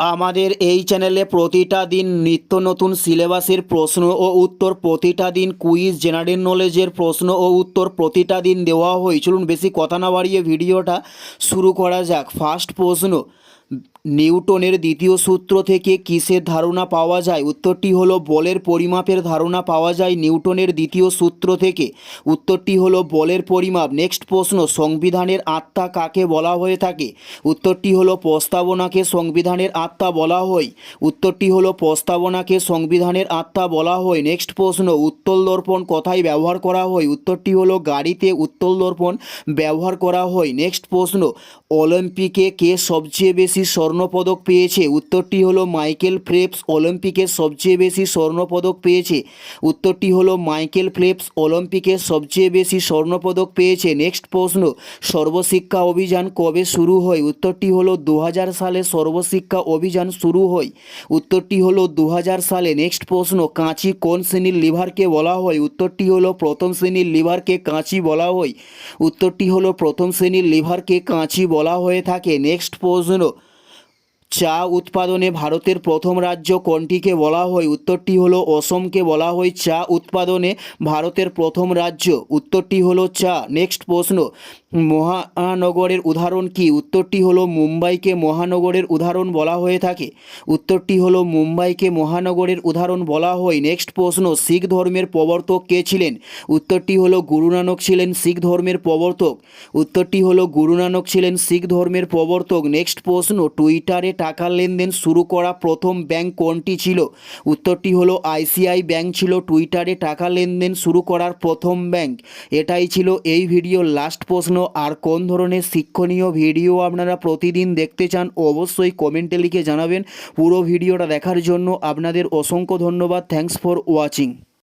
আমাদের এই চ্যানেলে প্রতিটা দিন নিত্য নতুন সিলেবাসের প্রশ্ন ও উত্তর, প্রতিটা দিন কুইজ, জেনারেল নলেজের প্রশ্ন ও উত্তর, প্রতিটা দিন দেওয়া হয় চলুন বেশি কথা না বাড়িয়ে ভিডিওটা শুরু করা যাক। ফার্স্ট প্রশ্ন নিউটনের দ্বিতীয় সূত্র থেকে কিসের ধারণা পাওয়া যায়? উত্তরটি হলো বলের পরিমাপের ধারণা পাওয়া যায় নিউটনের দ্বিতীয় সূত্র থেকে। উত্তরটি হলো বলের পরিমাপ। নেক্সট প্রশ্ন, সংবিধানের আত্মা কাকে বলা হয়ে থাকে? উত্তরটি হলো প্রস্তাবনাকে সংবিধানের আত্মা বলা হয়। উত্তরটি হলো প্রস্তাবনাকে সংবিধানের আত্মা বলা হয়। নেক্সট প্রশ্ন উত্তল দর্পণ কথায় ব্যবহার করা হয়? উত্তরটি হলো গাড়িতে উত্তল দর্পণ ব্যবহার করা হয়। নেক্সট প্রশ্ন, অলিম্পিকে কে সবচেয়ে বেশি স্বর্ণপদক পেয়েছে। উত্তরটি হলো মাইকেল ফ্লেপস অলিম্পিকে সবচেয়ে বেশি স্বর্ণপদক পেয়েছে। উত্তরটি হলো মাইকেল ফ্লেপস অলিম্পিকে সবচেয়ে বেশি স্বর্ণপদক পেয়েছে। নেক্সট প্রশ্ন, সর্বশিক্ষা অভিযান কবে শুরু হয়? উত্তরটি হলো দু হাজার সালে সর্বশিক্ষা অভিযান শুরু হয়। উত্তরটি হলো দু হাজার সালে। নেক্সট প্রশ্ন, কাঁচি কোন শ্রেণির লিভারকে বলা হয়? উত্তরটি হলো প্রথম শ্রেণির লিভারকে কাঁচি বলা হয়। উত্তরটি হলো প্রথম শ্রেণির লিভারকে কাঁচি বলা হয়ে থাকে। নেক্সট প্রশ্ন চা উৎপাদনে ভারতের প্রথম রাজ্য কোনটিকে বলা হয়? উত্তরটি হলো অসমকে বলা হয় চা উৎপাদনে ভারতের প্রথম রাজ্য। উত্তরটি হলো চা। নেক্সট প্রশ্ন, মহানগরের উদাহরণ কি? উত্তরটি হলো মুম্বাইকে মহানগরের উদাহরণ বলা হয়ে থাকে। উত্তরটি হলো মুম্বাইকে মহানগরের উদাহরণ বলা হয়। নেক্সট প্রশ্ন, শিখ ধর্মের প্রবর্তক কে ছিলেন? উত্তরটি হলো গুরু নানক ছিলেন শিখ ধর্মের প্রবর্তক। উত্তরটি হলো গুরু নানক ছিলেন শিখ ধর্মের প্রবর্তক। নেক্সট প্রশ্ন, টুইটারে টাকা লেনদেন শুরু করা প্রথম ব্যাংক কোনটি ছিল? উত্তরটি হলো, আইসিআই ব্যাংক ছিল টুইটারে টাকা লেনদেন শুরু করার প্রথম ব্যাংক। এটাই ছিল এই ভিডিওর লাস্ট প্রশ্ন। আর কোন ধরনের শিক্ষণীয় ভিডিও আপনারা প্রতিদিন দেখতে চান, অবশ্যই কমেন্টে লিখে জানাবেন। পুরো ভিডিওটা দেখার জন্য আপনাদের অসংখ্য ধন্যবাদ। Thanks for watching